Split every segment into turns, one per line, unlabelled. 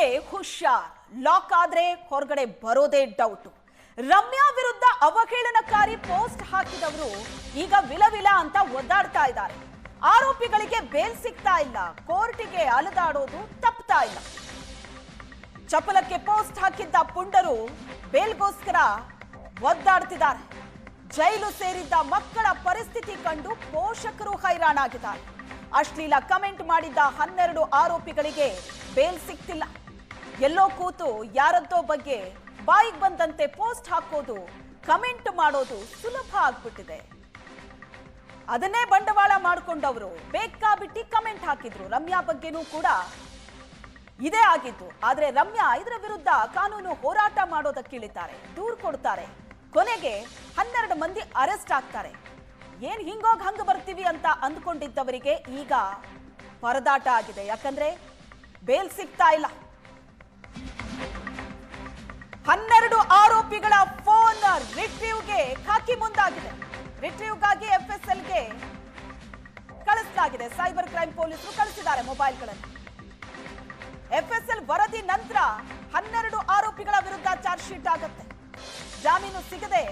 ರಮ್ಯಾಗೆ ಹುಷಾರ್ ಲಾಕ್ ಆದ್ರೆ ಹೊರಗಡೆ ಬರೋದೇ ಡೌಟ್ ರಮ್ಯಾ ವಿರುದ್ಧ ಅವಹೇಳನಕಾರಿ ಪೋಸ್ಟ್ ಹಾಕಿದವರು ಈಗ ವಿಲವಿಲ ಅಂತ ಒದ್ದಾಡ್ತಾ ಇದ್ದಾರೆ. ಆರೋಪಿಗಳಿಗೆ ಬೇಲ್ ಸಿಗ್ತಾ ಇಲ್ಲ, ಕೋರ್ಟಿಗೆ ಅಲೆದಾಡೋದು ತಪ್ತಾ ಇಲ್ಲ. ಚಪಲಕ್ಕೆ ಪೋಸ್ಟ್ ಹಾಕಿದ್ದ ಪುಂಡರು ಬೇಲ್ಗೋಸ್ಕರ ಒದ್ದಾಡ್ತಿದ್ದಾರೆ. ಜೈಲು ಸೇರಿದ್ದ ಮಕ್ಕಳ ಪರಿಸ್ಥಿತಿ ಕಂಡು ಪೋಷಕರು ಹೈರಾಣಾಗಿದ್ದಾರೆ. ಅಶ್ಲೀಲ ಕಮೆಂಟ್ ಮಾಡಿದ್ದ ಹನ್ನೆರಡು ಆರೋಪಿಗಳಿಗೆ ಬೇಲ್ ಸಿಗ್ತಿಲ್ಲ. ಎಲ್ಲೋ ಕೂತು ಯಾರದ್ದೋ ಬಗ್ಗೆ ಬಾಯಿಗೆ ಬಂದಂತೆ ಪೋಸ್ಟ್ ಹಾಕೋದು, ಕಮೆಂಟ್ ಮಾಡೋದು ಸುಲಭ ಆಗ್ಬಿಟ್ಟಿದೆ. ಅದನ್ನೇ ಬಂಡವಾಳ ಮಾಡಿಕೊಂಡವರು ಬೇಕಾಬಿಟ್ಟಿ ಕಮೆಂಟ್ ಹಾಕಿದ್ರು. ರಮ್ಯಾ ಬಗ್ಗೆನೂ ಕೂಡ ಇದೇ ಆಗಿತ್ತು ಆದ್ರೆ ರಮ್ಯಾ ಇದರ ವಿರುದ್ಧ ಕಾನೂನು ಹೋರಾಟ ಮಾಡೋದಕ್ಕಿಳಿತಾರೆ, ದೂರು ಕೊಡ್ತಾರೆ. ಕೊನೆಗೆ ಹನ್ನೆರಡು ಮಂದಿ ಅರೆಸ್ಟ್ ಆಗ್ತಾರೆ. ಏನ್ ಹಿಂಗೋಗ್ ಹಂಗ ಬರ್ತೀವಿ ಅಂತ ಅಂದ್ಕೊಂಡಿದ್ದವರಿಗೆ ಈಗ ಪರದಾಟ ಆಗಿದೆ. ಯಾಕಂದ್ರೆ ಬೇಲ್ ಸಿಗ್ತಾ ಇಲ್ಲ. ಹನ್ನೆರಡು ಆರೋಪಿಗಳ ಫೋನ್ ರಿಟ್ರೀವ್ಗೆ ಖಾಕಿ ಮುಂದಾಗಿದೆ. ರಿಟ್ರೀವ್ಗಾಗಿ ಎಫ್ಎಸ್ಎಲ್ಗೆ ಕಳಿಸಲಾಗಿದೆ. ಸೈಬರ್ ಕ್ರೈಮ್ ಪೊಲೀಸರು ಕಳಿಸಿದ್ದಾರೆ ಮೊಬೈಲ್ಗಳನ್ನು ಎಫ್ಎಸ್ಎಲ್ ವರದಿ ನಂತರ ಹನ್ನೆರಡು ಆರೋಪಿಗಳ ವಿರುದ್ಧ ಚಾರ್ಜ್ ಶೀಟ್ ಆಗುತ್ತೆ. ಜಾಮೀನು ಸಿಗದೆ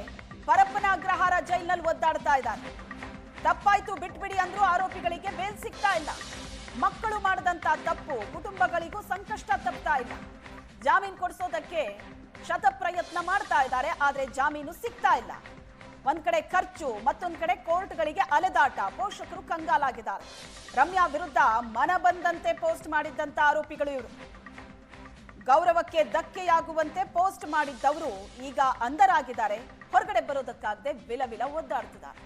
ಪರಪ್ಪನ ಅಗ್ರಹಾರ ಜೈಲಿನಲ್ಲಿ ಒದ್ದಾಡ್ತಾ ಇದ್ದಾರೆ. ತಪ್ಪಾಯ್ತು ಬಿಟ್ಬಿಡಿ ಅಂದ್ರೂ ಆರೋಪಿಗಳಿಗೆ ಬೇಲ್ ಸಿಗ್ತಾ ಇಲ್ಲ. ಮಕ್ಕಳು ಮಾಡಿದಂತ ತಪ್ಪು, ಕುಟುಂಬಗಳಿಗೂ ಸಂಕಷ್ಟ ತಪ್ತಾ ಇಲ್ಲ. ಜಾಮೀನು ಕೊಡಿಸೋದಕ್ಕೆ ಶತ ಪ್ರಯತ್ನ ಮಾಡ್ತಾ ಇದ್ದಾರೆ, ಆದರೆ ಜಾಮೀನು ಸಿಗ್ತಾ ಇಲ್ಲ. ಒಂದ್ ಕಡೆ ಖರ್ಚು, ಮತ್ತೊಂದ್ ಕಡೆ ಕೋರ್ಟ್ಗಳಿಗೆ ಅಲೆದಾಟ, ಪೋಷಕರು ಕಂಗಾಲಾಗಿದ್ದಾರೆ. ರಮ್ಯಾ ವಿರುದ್ಧ ಮನ ಬಂದಂತೆ ಪೋಸ್ಟ್ ಮಾಡಿದ್ದಂತ ಆರೋಪಿಗಳು ಇವರು. ಗೌರವಕ್ಕೆ ಧಕ್ಕೆಯಾಗುವಂತೆ ಪೋಸ್ಟ್ ಮಾಡಿದ್ದವರು ಈಗ ಅಂಧರಾಗಿದ್ದಾರೆ. ಹೊರಗಡೆ ಬರೋದಕ್ಕಾಗದೆ ವಿಲವಿಲ ಒದ್ದಾಡ್ತಿದ್ದಾರೆ.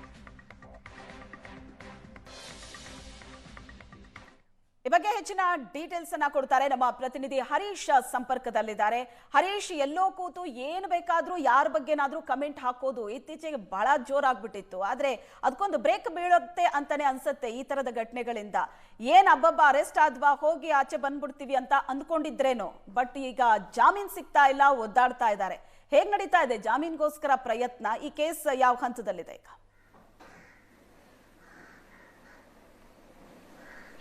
ಬಗ್ಗೆ ಹೆಚ್ಚಿನ ಡೀಟೇಲ್ಸ್ ಅನ್ನ ಕೊಡ್ತಾರೆ ನಮ್ಮ ಪ್ರತಿನಿಧಿ ಹರೀಶ್ ಸಂಪರ್ಕದಲ್ಲಿದ್ದಾರೆ. ಹರೀಶ್, ಎಲ್ಲೋ ಕೂತು ಏನು ಬೇಕಾದ್ರೂ, ಯಾರ ಬಗ್ಗೆನಾದ್ರೂ ಕಮೆಂಟ್ ಹಾಕೋದು ಇತ್ತೀಚೆಗೆ ಬಹಳ ಜೋರಾಗ್ಬಿಟ್ಟಿತ್ತು. ಆದ್ರೆ ಅದಕ್ಕೊಂದು ಬ್ರೇಕ್ ಬೀಳುತ್ತೆ ಅಂತಾನೆ ಅನ್ಸುತ್ತೆ ಈ ತರದ ಘಟನೆಗಳಿಂದ. ಏನ್ ಅಬ್ಬಬ್ಬ ಅರೆಸ್ಟ್ ಆದ್ವಾ, ಹೋಗಿ ಆಚೆ ಬಂದ್ಬಿಡ್ತೀವಿ ಅಂತ ಅಂದ್ಕೊಂಡಿದ್ರೇನೋ? ಬಟ್ ಈಗ ಜಾಮೀನ್ ಸಿಗ್ತಾ ಇಲ್ಲ, ಒದ್ದಾಡ್ತಾ ಇದ್ದಾರೆ. ಹೇಗ್ ನಡೀತಾ ಇದೆ ಜಾಮೀನ್ಗೋಸ್ಕರ ಪ್ರಯತ್ನ? ಈ ಕೇಸ್ ಯಾವ ಹಂತದಲ್ಲಿದೆ ಈಗ?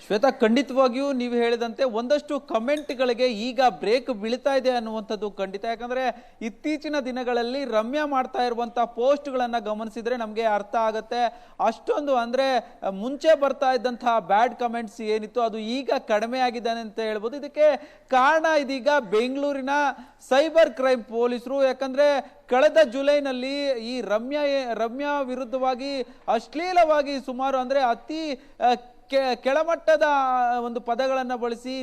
ಶ್ವೇತಾ, ಖಂಡಿತವಾಗಿಯೂ ನೀವು ಹೇಳಿದಂತೆ ಒಂದಷ್ಟು ಕಮೆಂಟ್ಗಳಿಗೆ ಈಗ ಬ್ರೇಕ್ ಬೀಳ್ತಾ ಇದೆ ಅನ್ನುವಂಥದ್ದು ಖಂಡಿತ. ಯಾಕಂದ್ರೆ ಇತ್ತೀಚಿನ ದಿನಗಳಲ್ಲಿ ರಮ್ಯಾ ಮಾಡ್ತಾ ಇರುವಂಥ ಪೋಸ್ಟ್ಗಳನ್ನು ಗಮನಿಸಿದ್ರೆ ನಮಗೆ ಅರ್ಥ ಆಗುತ್ತೆ. ಅಷ್ಟೊಂದು ಅಂದ್ರೆ ಮುಂಚೆ ಬರ್ತಾ ಇದ್ದಂತಹ ಬ್ಯಾಡ್ ಕಮೆಂಟ್ಸ್ ಏನಿತ್ತು, ಅದು ಈಗ ಕಡಿಮೆ ಆಗಿದ್ದಾನೆ ಅಂತ ಹೇಳ್ಬೋದು. ಇದಕ್ಕೆ ಕಾರಣ ಇದೀಗ ಬೆಂಗಳೂರಿನ ಸೈಬರ್ ಕ್ರೈಮ್ ಪೊಲೀಸರು. ಯಾಕಂದ್ರೆ ಕಳೆದ ಜುಲೈನಲ್ಲಿ ಈ ರಮ್ಯಾ ರಮ್ಯಾ ವಿರುದ್ಧವಾಗಿ ಅಶ್ಲೀಲವಾಗಿ ಸುಮಾರು ಅಂದ್ರೆ ಅತಿ ಕೆ- ಕೆಳಮಟ್ಟದ ಒಂದು ಪದಗಳನ್ನು ಬಳಸಿ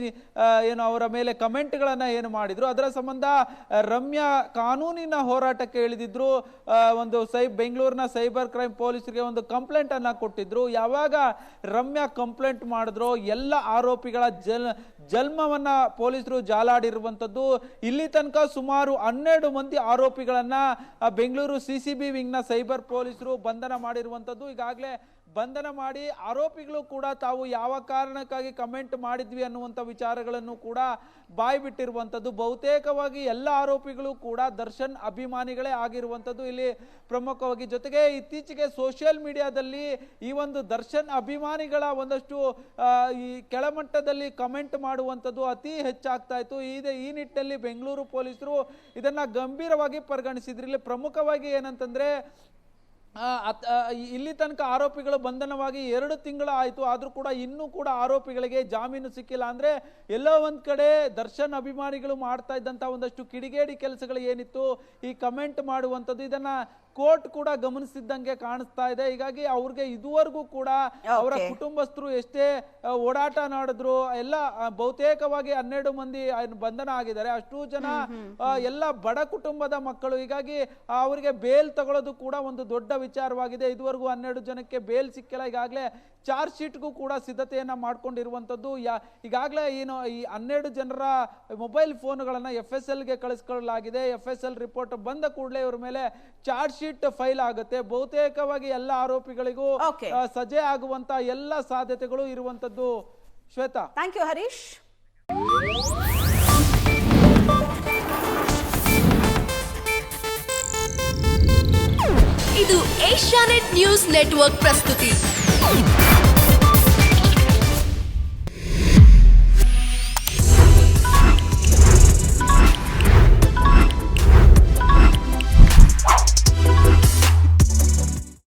ಏನು ಅವರ ಮೇಲೆ ಕಮೆಂಟ್ಗಳನ್ನು ಏನು ಮಾಡಿದ್ರು. ಅದರ ಸಂಬಂಧ ರಮ್ಯಾ ಕಾನೂನಿನ ಹೋರಾಟಕ್ಕೆ ಇಳಿದಿದ್ರು. ಒಂದು ಸೈ, ಬೆಂಗಳೂರಿನ ಸೈಬರ್ ಕ್ರೈಮ್ ಪೊಲೀಸರಿಗೆ ಒಂದು ಕಂಪ್ಲೇಂಟನ್ನು ಕೊಟ್ಟಿದ್ರು. ಯಾವಾಗ ರಮ್ಯಾ ಕಂಪ್ಲೇಂಟ್ ಮಾಡಿದ್ರು, ಎಲ್ಲ ಆರೋಪಿಗಳ ಜಲ್ ಜನ್ಮವನ್ನ ಪೊಲೀಸರು ಜಾಲಾಡಿರುವಂಥದ್ದು. ಇಲ್ಲಿ ತನಕ ಸುಮಾರು ಹನ್ನೆರಡು ಮಂದಿ ಆರೋಪಿಗಳನ್ನು ಬೆಂಗಳೂರು ಸಿ ಸಿ ಬಿ ವಿಂಗ್ನ ಸೈಬರ್ ಪೊಲೀಸರು ಬಂಧನ ಮಾಡಿರುವಂಥದ್ದು. ಈಗಾಗಲೇ ಬಂಧನ ಮಾಡಿ ಆರೋಪಿಗಳು ಕೂಡ ತಾವು ಯಾವ ಕಾರಣಕ್ಕಾಗಿ ಕಮೆಂಟ್ ಮಾಡಿದ್ವಿ ಅನ್ನುವಂಥ ವಿಚಾರಗಳನ್ನು ಕೂಡ ಬಾಯಿ ಬಿಟ್ಟಿರುವಂಥದ್ದು. ಬಹುತೇಕವಾಗಿ ಎಲ್ಲ ಆರೋಪಿಗಳು ಕೂಡ ದರ್ಶನ್ ಅಭಿಮಾನಿಗಳೇ ಆಗಿರುವಂಥದ್ದು. ಇಲ್ಲಿ ಪ್ರಮುಖವಾಗಿ ಜೊತೆಗೆ ಇತ್ತೀಚೆಗೆ ಸೋಷಿಯಲ್ ಮೀಡಿಯಾದಲ್ಲಿ ಈ ಒಂದು ದರ್ಶನ್ ಅಭಿಮಾನಿಗಳ ಒಂದಷ್ಟು ಈ ಕೆಳಮಟ್ಟದಲ್ಲಿ ಕಮೆಂಟ್ ಮಾಡುವಂಥದ್ದು ಅತಿ ಹೆಚ್ಚಾಗ್ತಾ ಇತ್ತು. ಇದೆ ಈ ನಿಟ್ಟಿನಲ್ಲಿ ಬೆಂಗಳೂರು ಪೊಲೀಸರು ಇದನ್ನು ಗಂಭೀರವಾಗಿ ಪರಿಗಣಿಸಿದ್ರು. ಇಲ್ಲಿ ಪ್ರಮುಖವಾಗಿ ಏನಂತಂದರೆ ಇಲ್ಲಿ ತನಕ ಆರೋಪಿಗಳು ಬಂಧನವಾಗಿ ಎರಡು ತಿಂಗಳು ಆಯಿತು. ಆದರೂ ಕೂಡ ಇನ್ನೂ ಕೂಡ ಆರೋಪಿಗಳಿಗೆ ಜಾಮೀನು ಸಿಕ್ಕಿಲ್ಲ. ಅಂದರೆ ಎಲ್ಲೋ ಒಂದು ಕಡೆ ದರ್ಶನ್ ಅಭಿಮಾನಿಗಳು ಮಾಡ್ತಾ ಇದ್ದಂಥ ಒಂದಷ್ಟು ಕಿಡಿಗೇಡಿ ಕೆಲಸಗಳು ಏನಿತ್ತು, ಈ ಕಮೆಂಟ್ ಮಾಡುವಂಥದ್ದು, ಇದನ್ನ ಕೋರ್ಟ್ ಕೂಡ ಗಮನಿಸಿದ್ದಂಗೆ ಕಾಣಿಸ್ತಾ ಇದೆ. ಹೀಗಾಗಿ ಅವ್ರಿಗೆ ಇದುವರೆಗೂ ಕೂಡ ಅವರ ಕುಟುಂಬಸ್ಥರು ಎಷ್ಟೇ ಓಡಾಟ ಮಾಡಿದ್ರು ಎಲ್ಲ ಬಹುತೇಕವಾಗಿ ಹನ್ನೆರಡು ಮಂದಿ ಬಂಧನ ಆಗಿದ್ದಾರೆ. ಅಷ್ಟು ಜನ ಎಲ್ಲ ಬಡ ಕುಟುಂಬದ ಮಕ್ಕಳು. ಹೀಗಾಗಿ ಅವರಿಗೆ ಬೇಲ್ ತಗೊಳ್ಳೋದು ಕೂಡ ಒಂದು ದೊಡ್ಡ ವಿಚಾರವಾಗಿದೆ. ಇದುವರೆಗೂ ಹನ್ನೆರಡು ಜನಕ್ಕೆ ಬೇಲ್ ಸಿಕ್ಕಿಲ್ಲ. ಈಗಾಗಲೇ ಚಾರ್ಜ್ ಶೀಟ್ಗೂ ಕೂಡ ಸಿದ್ಧತೆಯನ್ನ ಮಾಡ್ಕೊಂಡಿರುವಂತದ್ದು. ಯಾ ಈಗಾಗಲೇ ಏನು ಈ ಹನ್ನೆರಡು ಜನರ ಮೊಬೈಲ್ ಫೋನ್ಗಳನ್ನ ಎಫ್ ಎಸ್ ಎಲ್ಗೆ ಕಳಿಸ್ಕೊಳ್ಳಲಾಗಿದೆ. ಎಫ್ ಎಸ್ ಎಲ್ ರಿಪೋರ್ಟ್ ಬಂದ ಕೂಡಲೇ ಇವ್ರ ಮೇಲೆ ಚಾರ್ಜ್ ಶೀಟ್ ಫೈಲ್ ಆಗುತ್ತೆ. ಬಹುತೇಕವಾಗಿ ಎಲ್ಲ ಆರೋಪಿಗಳಿಗೂ. ಸಜೆ ಆಗುವಂತ ಎಲ್ಲ ಸಾಧ್ಯತೆಗಳು ಇರುವಂತದ್ದು. ಶ್ವೇತಾ.
Thank you Harish.
ಇದು ಏಷ್ಯಾನೆಟ್ ನ್ಯೂಸ್ ನೆಟ್ವರ್ಕ್ ಪ್ರಸ್ತುತಿ.